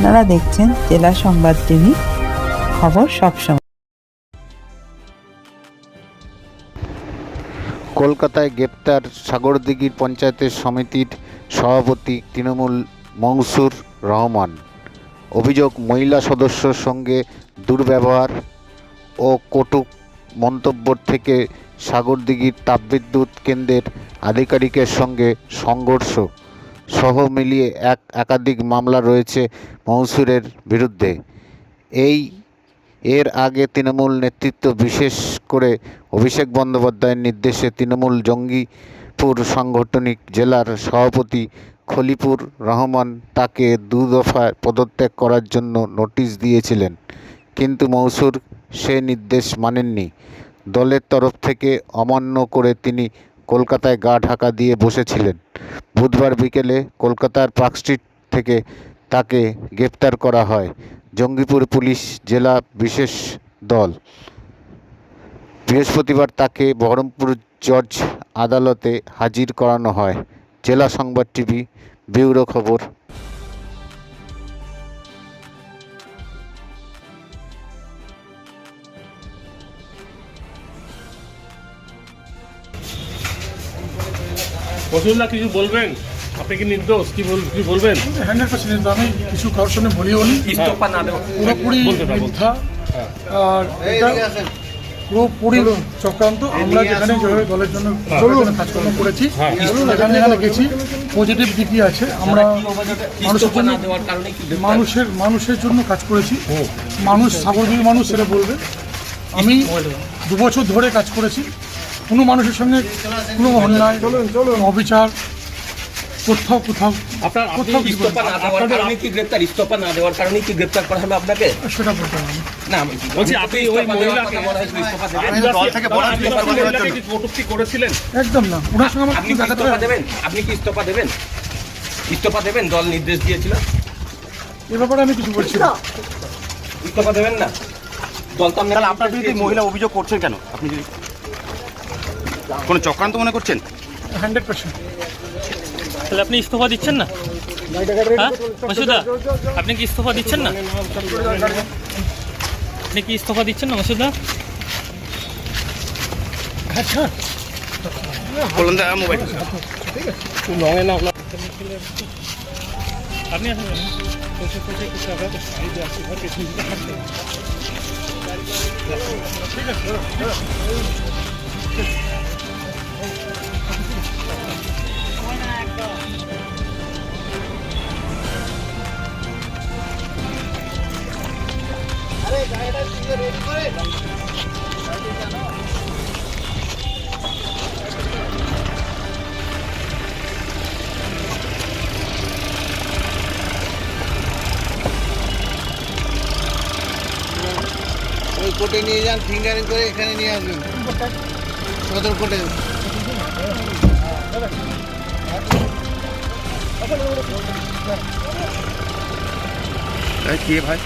আপনারা দেখছেন জেলা সংবাদ টিভি, খবর সবসময় কলকাতায় গ্রেপ্তার সাগরদিঘির পঞ্চায়েতের সমিতির সভাপতি তৃণমূল মংসুর রহমান। অভিযোগ, মহিলা সদস্যর সঙ্গে দুর্ব্যবহার ও কটুক মন্তব্য থেকে সাগরদিঘির তাপবিদ্যুৎ কেন্দ্রের আধিকারিকের সঙ্গে সংঘর্ষ। সহ মিলিয়ে এক একাধিক মামলা রয়েছে মনসুরের বিরুদ্ধে। এই এর আগে তৃণমূল নেতৃত্ব, বিশেষ করে অভিষেক বন্দ্যোপাধ্যায়ের নির্দেশে তৃণমূল জঙ্গিপুর সাংগঠনিক জেলার সভাপতি খলিপুর রহমান তাকে দু দফায় পদত্যাগ করার জন্য নোটিশ দিয়েছিলেন। কিন্তু মৌসুর সে নির্দেশ মানেননি। দলের তরফ থেকে অমান্য করে তিনি কলকাতায় গা ঢাকা দিয়ে বসেছিলেন। বুধবার বিকেলে কলকাতার পার্ক স্ট্রিট থেকে তাকে গ্রেপ্তার করা হয়। জঙ্গিপুর পুলিশ জেলা বিশেষ দল। বৃহস্পতিবার তাকে বহরমপুর জজ আদালতে হাজির করানো হয়। জেলা সংবাদ টিভি, ব্যুরো খবর। মসুল্লাহ কিছু বলবেন? আপনি কি নির্দোষ? কি বল কি বলবেন? হান্ড্রেড পার্সেন্ট আমি কিছু কারোর সামনে বলিও নি। ইস্তফা না দেওয়া। পুরোপুরি। মিথ্যা। আর পুরোপুরি চক্রান্ত। আমরা যেখানে যেভাবে দলের জন্য কাজকর্ম করেছি যেখানে যেখানে গেছি পজিটিভ দিকই আছে। আমরা মানুষের জন্য মানুষের মানুষের জন্য কাজ করেছি। মানুষ সাগরদীর মানুষ সেটা বলবে। আমি দু বছর ধরে কাজ করেছি। কোনো মানুষের সঙ্গে কোনো অন্যায় অবিচার কোথাও কোথাও আপনার কোথাও ইস্তফা না দেওয়ার কারণে কি গ্রেপ্তার? ইস্তফা না দেওয়ার কারণে কি গ্রেপ্তার করা হবে আপনাকে? সেটা বলতে না। বলছি আপনি ওই মহিলাকে- কথা বলা হয়েছিল, ইস্তফা দেবেন। দল থেকে বলা কি কটূক্তি করেছিলেন? একদম না। ওনার সঙ্গে আপনি কিছু কি ইস্তফা দেবেন? আপনি কি ইস্তফা দেবেন? ইস্তফা দেবেন? দল নির্দেশ দিয়েছিল? এ ব্যাপারে আমি কিছু বলছি না। ইস্তফা। দেবেন না? দল তো আপনার বিরুদ্ধে মহিলা অভিযোগ করছেন কেন? আপনি যদি কোনো চক্রান্ত মনে করছেন হান্ড্রেড পার্সেন্ট তাহলে আপনি ইস্তফা দিচ্ছেন না হ্যাঁ মাসুদা আপনি কি ইস্তফা দিচ্ছেন না আপনি কি ইস্তফা দিচ্ছেন না মাসুদা বলুন দা মোবাইল আপনি আসেন ওই কোর্টে নিয়ে যান ফিঙ্গারিং করে এখানে নিয়ে আসবেন। সদর কোর্টে কি ভাই?